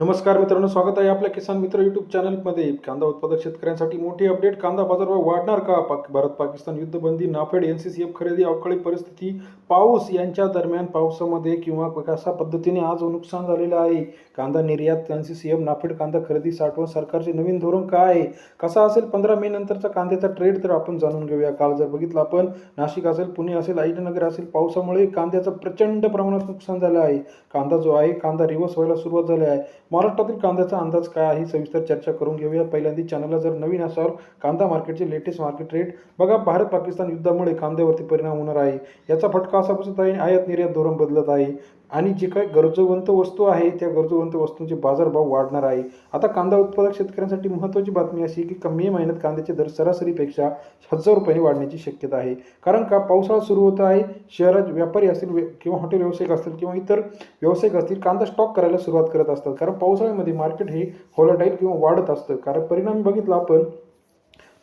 नमस्कार मित्रांनो स्वागत आहे आपल्या किसान मित्र युट्यूब चॅनलमध्ये कांदा उत्पादक शेतकऱ्यांसाठी मोठी अपडेट कांदा बाजारभाव वाढणार का? पाक Bharat Pakistan युद्धबंदी NAFED N C C F खरेदी अवकाळी परिस्थिती पाऊस यांच्या दरम्यान पावसामध्ये किंवा कशा पद्धतीने आज नुकसान झालेलं आहे? कांदा निर्यात N C C F NAFED कांदा खरेदी साठवण सरकारचे नवीन धोरण काय आहे? कसा असेल पंधरा मे नंतरचा कांद्याचा ट्रेड तर आपण जाणून घेऊया. काल जर बघितलं आपण नाशिक असेल पुणे असेल अहिल्यानगर असेल पावसामुळे कांद्याचं प्रचंड प्रमाणात नुकसान झालं आहे. कांदा जो आहे कांदा रिव्हर्स व्हायला सुरुवात झाली आहे. महाराष्ट्रातील कांद्याचा अंदाज काय आहे? सविस्तर चर्चा करून घेऊया पहिल्यांदा चॅनलला जर नवीन असाल कांदा मार्केटचे लेटेस्ट मार्केट रेट बघा. भारत पाकिस्तान युद्धामुळे कांद्यावरती परिणाम होणार आहे. याचा फटका असा बसत आहे आयात निर्यात धोरण बदलत आहे. आणि जे काही गरजवंत वस्तू आहे त्या गरजवंत वस्तूंचे बाजारभाव वाढणार आहे. आता कांदा उत्पादक शेतकऱ्यांसाठी महत्त्वाची बातमी अशी की कमी मे महिन्यात कांद्याचे दर सरासरीपेक्षा हजार रुपयांनी वाढण्याची शक्यता आहे. कारण का? पावसाळा सुरू होत आहे शहरात व्यापारी असतील किंवा हॉटेल व्यावसायिक असतील किंवा इतर व्यावसायिक असतील कांदा स्टॉक करायला सुरुवात करत असतात. कारण पावसाळ्यामध्ये मार्केट हे व्हॉलटाईल किंवा वाढत असतं. कारण परिणामी बघितलं आपण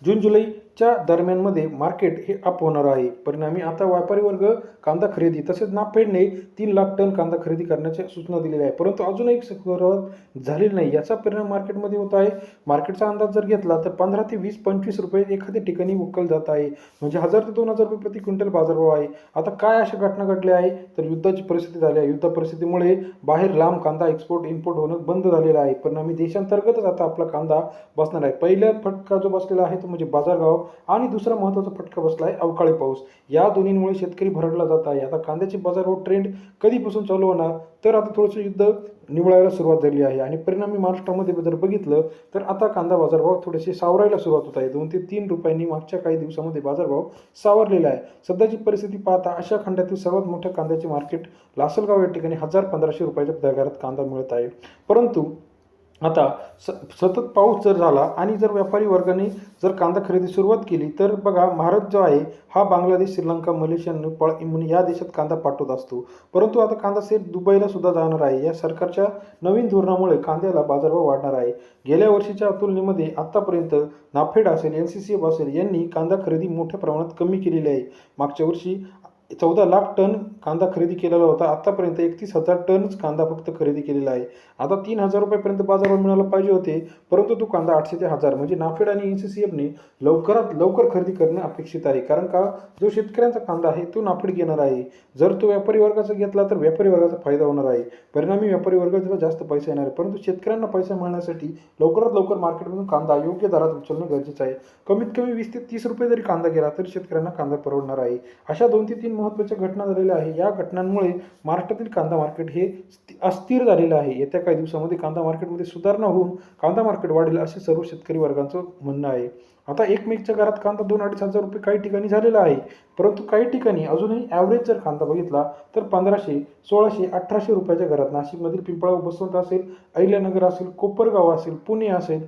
जून जुलै च्या दरम्यानमध्ये मार्केट हे अप होणार आहे. परिणामी आता व्यापारी वर्ग कांदा खरेदी तसेच नाफेडने तीन लाख टन कांदा खरेदी करण्याच्या सूचना दिलेल्या आहे परंतु अजून सुरुवात झालेली नाही. याचा परिणाम मार्केटमध्ये होत आहे. मार्केटचा अंदाज जर घेतला तर पंधरा ते वीस पंचवीस रुपये एखाद्या ठिकाणी उकल जात आहे. म्हणजे हजार ते दोन हजार रुपये प्रति क्विंटल बाजारभाव आहे. आता काय अशा घटना घडल्या आहे तर युद्धाची परिस्थिती झाली आहे. युद्ध परिस्थितीमुळे बाहेर लांब कांदा एक्सपोर्ट इम्पोर्ट होणं बंद झालेलं आहे. परिणामी देशांतर्गतच आता आपला कांदा बसणार आहे. पहिला फटका जो बसलेला आहे तो म्हणजे बाजारभाव. आणि दुसरा महत्त्वाचा फटका बसला आहे अवकाळी पाऊस. या दोन्हीमुळे शेतकरी भरडला जात आहे. आता कांद्याचे बाजारभाव ट्रेंड कधीपासून चालू होणार? तर आता थोडंसं युद्ध निवळायला सुरुवात झाली आहे. आणि परिणामी महाराष्ट्रामध्ये जर बघितलं तर आता कांदा बाजारभाव थोडेसे सावरायला सुरुवात होत आहे. दोन ते तीन रुपयांनी मागच्या काही दिवसामध्ये बाजारभाव सावरलेला आहे. सध्याची परिस्थिती पाहता अशा खंडातील सर्वात मोठ्या कांद्याचे मार्केट लासलगाव या ठिकाणी हजार पंधराशे रुपयाच्या दगारात कांदा मिळत आहे. परंतु आता स सतत पाऊस जर झाला आणि जर व्यापारी वर्गाने जर कांदा खरेदी सुरुवात केली तर बघा भारत जो आहे हा बांगलादेश श्रीलंका मलेशिया नेपाळ इम्युनी या देशात कांदा पाठवत असतो. परंतु आता कांदा सेट दुबईला सुद्धा जाणार आहे. या सरकारच्या नवीन धोरणामुळे कांद्याला बाजारभाव वाढणार आहे. गेल्या वर्षीच्या तुलनेमध्ये आत्तापर्यंत नाफेड असेल एन सी सी एफ असेल यांनी कांदा खरेदी मोठ्या प्रमाणात कमी केलेली आहे. मागच्या वर्षी चौदा लाख टन कांदा खरेदी केलेला होता. आत्तापर्यंत एकतीस हजार टनच कांदा फक्त खरेदी केलेला आहे. आता तीन हजार रुपयापर्यंत बाजारावर मिळायला पाहिजे होते परंतु तो कांदा आठशे ते हजार म्हणजे नाफेड आणि एन सी सी एफने लवकरात लवकर खरेदी करणं अपेक्षित आहे. कारण का जो शेतकऱ्यांचा कांदा आहे तो नाफेड घेणार आहे. जर तो व्यापारी वर्गाचा घेतला तर व्यापारी वर्गाचा फायदा होणार आहे. परिणामी व्यापारी वर्गाला जास्त पैसा येणार आहे. परंतु शेतकऱ्यांना पैसा मिळण्यासाठी लवकरात लवकर मार्केटमधून कांदा योग्य दरात उचलणं गरजेचं आहे. कमीत कमी वीस ते तीस रुपये जरी कांदा गेला तरी शेतकऱ्यांना कांदा परवडणार आहे. अशा दोन ते तीन महत्त्वाच्या घटना झालेल्या आहे. या घटनांमुळे महाराष्ट्रातील कांदा मार्केट हे अस्थिर झालेलं आहे. येत्या काही दिवसामध्ये कांदा मार्केटमध्ये सुधारणा होऊन कांदा मार्केट वाढेल असे सर्व शेतकरी वर्गांचं म्हणणं आहे. आता एक मेकच्या घरात कांदा दोन अडीच हजार रुपये काही ठिकाणी झालेला आहे. परंतु काही ठिकाणी अजूनही ॲव्हरेज जर कांदा बघितला तर पंधराशे सोळाशे अठराशे रुपयाच्या घरात नाशिकमधील पिंपळा बसवंत असेल अहिल्यानगर असेल कोपरगाव असेल पुणे असेल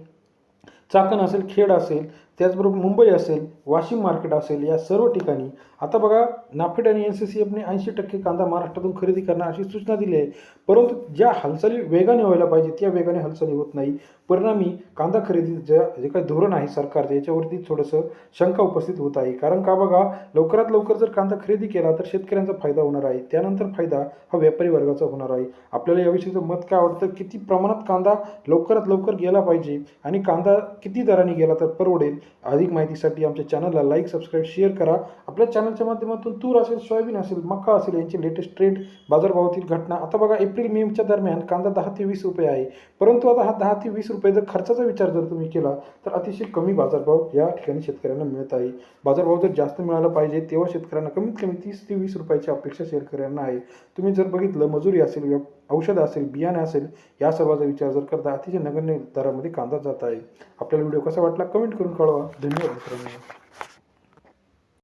चाकण असेल खेड असेल त्याचबरोबर मुंबई असेल वाशिम मार्केट असेल या सर्व ठिकाणी. आता बघा नाफेड आणि एन सी सी एफने ऐंशी टक्के कांदा महाराष्ट्रातून खरेदी करणार अशी सूचना दिली आहे. परंतु ज्या हालचाली वेगाने व्हायला पाहिजे त्या वेगाने हालचाली होत नाही. परिणामी कांदा खरेदी ज्या जे काही धोरण आहे सरकारचं याच्यावरती थोडंसं शंका उपस्थित होत आहे. कारण का बघा लवकरात लवकर जर कांदा खरेदी केला तर शेतकऱ्यांचा फायदा होणार आहे. त्यानंतर फायदा हा व्यापारी वर्गाचा होणार आहे. आपल्याला याविषयीचं मत काय वाटतं किती प्रमाणात कांदा लवकरात लवकर गेला पाहिजे? आणि कांदा किती दराने गेला तर परवडेल अधिक माहितीसाठी आमच्या चॅनलला लाईक सबस्क्राईब शेअर करा. आपल्या चॅनलच्या माध्यमातून तूर असेल सोयाबीन असेल मका असेल यांचे लेटेस्ट ट्रेंड बाजारभावातील घटना. आता बघा एप्रिल मेच्या दरम्यान कांदा दहा ते वीस रुपये आहे. परंतु आता हा दहा ते वीस रुपये जर खर्चाचा विचार जर तुम्ही केला तर अतिशय कमी बाजारभाव या ठिकाणी शेतकऱ्यांना मिळत आहे. बाजारभाव जर जास्त मिळाला पाहिजे तेव्हा शेतकऱ्यांना कमीत कमी तीस ते वीस रुपयाची अपेक्षा शेतकऱ्यांना आहे. तुम्ही जर बघितलं मजुरी असेल औषधं असेल बियाणे असेल या सर्वाचा विचार जर करता अतिशय नगण्य दरामध्ये कांदा जात आहे. आपल्याला व्हिडिओ कसा वाटला कमेंट करून कळवा. धन्यवाद मित्रांनो.